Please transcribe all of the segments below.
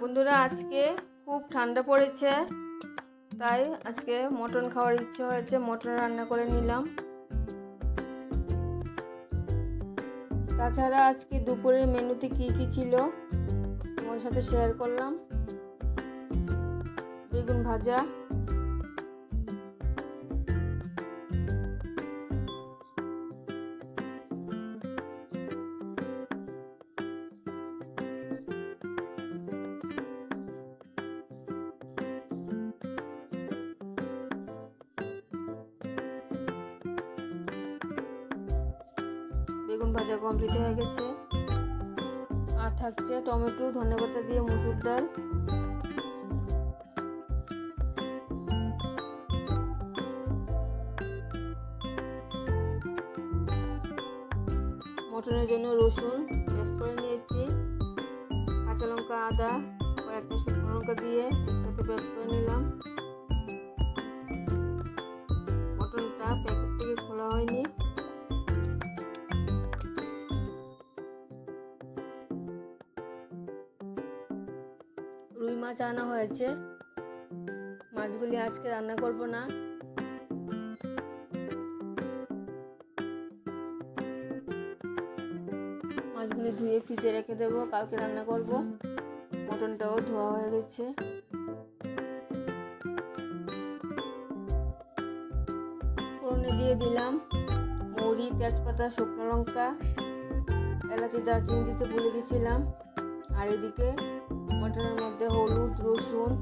বন্ধুরা, আজকে খুব ঠান্ডা পড়েছে, তাই আজকে মটন খাওয়ার ইচ্ছে হয়েছে। মটন রান্না করে নিলাম। তাছাড়া আজকে দুপুরের মেনুতে কি কি ছিল, তোমাদের সাথে শেয়ার করলাম। বেগুন ভাজা ভাজা কমপ্লিট হয়ে গেছে। আর থাকছে টমেটো, ধনেপাতা দিয়ে মুসুর ডাল। মটনের জন্য রসুন পেস্ট করে নিয়েছি, কাঁচা লঙ্কা আদা কয়েকটা শুকনো লঙ্কা দিয়ে একসাথে পেস্ট করে নিলাম। রুই মাছ আনা হয়েছে। মাছগুলি আজকে রান্না করব না। মাছগুলি ধুয়ে ফ্রিজে রেখে দেবো, কালকে রান্না করব। মটনটাও ধোয়া হয়ে গেছে। ফোড়নে দিয়ে দিলাম মৌরি, তেজপাতা, শুকনো লঙ্কা, এলাচি, দারচিনি দিতে ভুলে গেছিলাম। আর এদিকে মটনের মধ্যে হলুদ, রসুন,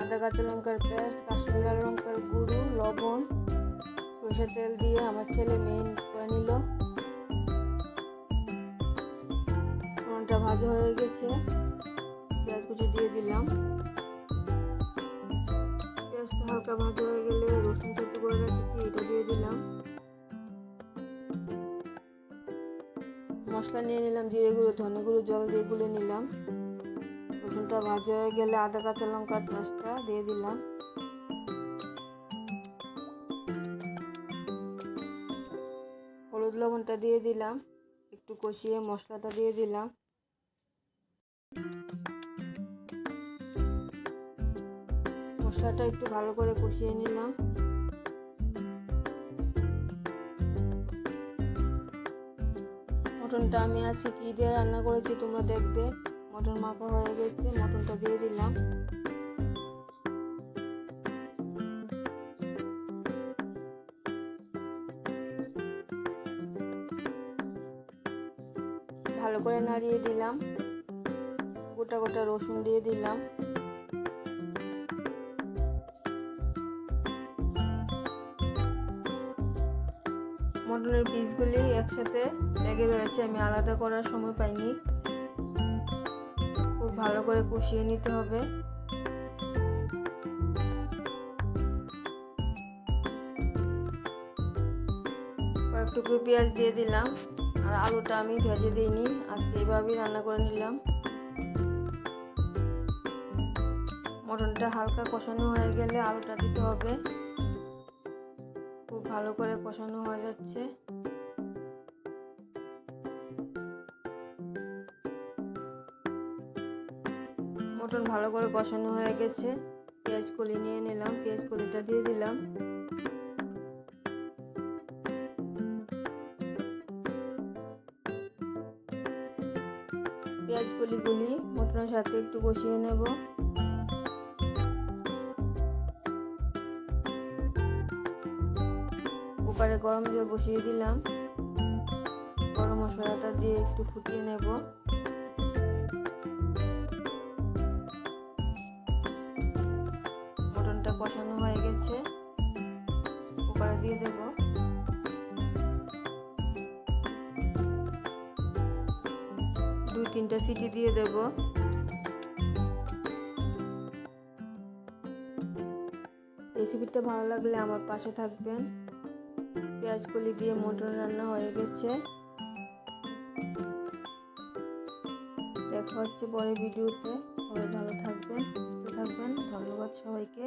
আদা, কাঁচা লঙ্কার পেস্ট, কাশ্মীর লঙ্কার গুঁড়ো, লবণ, সরষের তেল দিয়ে আমার ছেলে মেন করে নিল। ফোড়নটা ভাজা হয়ে গেছে। পেঁয়াজ কুচি দিয়ে দিলাম। পেঁয়াজটা হালকা ভাজা হয়ে গেলে রসুন কুচি করে রেখেছি, এটা দিয়ে দিলাম। মশলা নিয়ে নিলাম, জিরে গুঁড়ো, ধনে গুঁড়ো, জল দিয়ে গুলে নিলাম। রসুনটা ভাজা হয়ে গেলে আদা, কাঁচা লঙ্কার পেস্টটা দিয়ে দিলাম। হলুদ লবণটা দিয়ে দিলাম। একটু কষিয়ে মশলাটা দিয়ে দিলাম। মশলাটা একটু ভালো করে কষিয়ে নিলাম। মটনটা আমি আজকে কী দিয়ে রান্না করেছি তোমরা দেখবে। মটন মাখা হয়ে গেছে, মটনটা দিয়ে দিলাম। ভালো করে নাড়িয়ে দিলাম। গোটা গোটা রসুন দিয়ে দিলাম। মটনের পিসগুলি একসাথে লেগে রয়েছে, আমি আলাদা করার সময় পাইনি। ভালো করে কষিয়ে নিতে হবে। কয়েক টুকরো পেঁয়াজ দিয়ে দিলাম। আর আলুটা আমি ভেজে দিইনি, আজকে এইভাবেই রান্না করে নিলাম। মটনটা হালকা কষানো হয়ে গেলে আলুটা দিতে হবে। খুব ভালো করে কষানো হয়ে যাচ্ছে। মটন ভালো করে কষানো হয়ে গেছে। পেঁয়াজ কলি নিয়ে নিলাম, পেঁয়াজ কলিটা দিয়ে দিলাম। পেঁয়াজ কলিগুলি মটনের সাথে একটু কষিয়ে নেব। কুকারে গরম জল বসিয়ে দিলাম। গরম মশলাটা দিয়ে একটু ফুটিয়ে নেব। মটনটা কষানো হয়ে গেছে। কুকারে দিয়ে দেব। দুই তিনটা সিটি দিয়ে দেব। রেসিপিটা ভালো লাগলে আমার পাশে থাকবেন। পেঁয়াজ কলি দিয়ে মটন রান্না হয়ে গেছে। দেখা হচ্ছে পরে ভিডিওতে। সবাই ভালো থাকবেন, সুস্থ থাকবেন। ধন্যবাদ সবাইকে।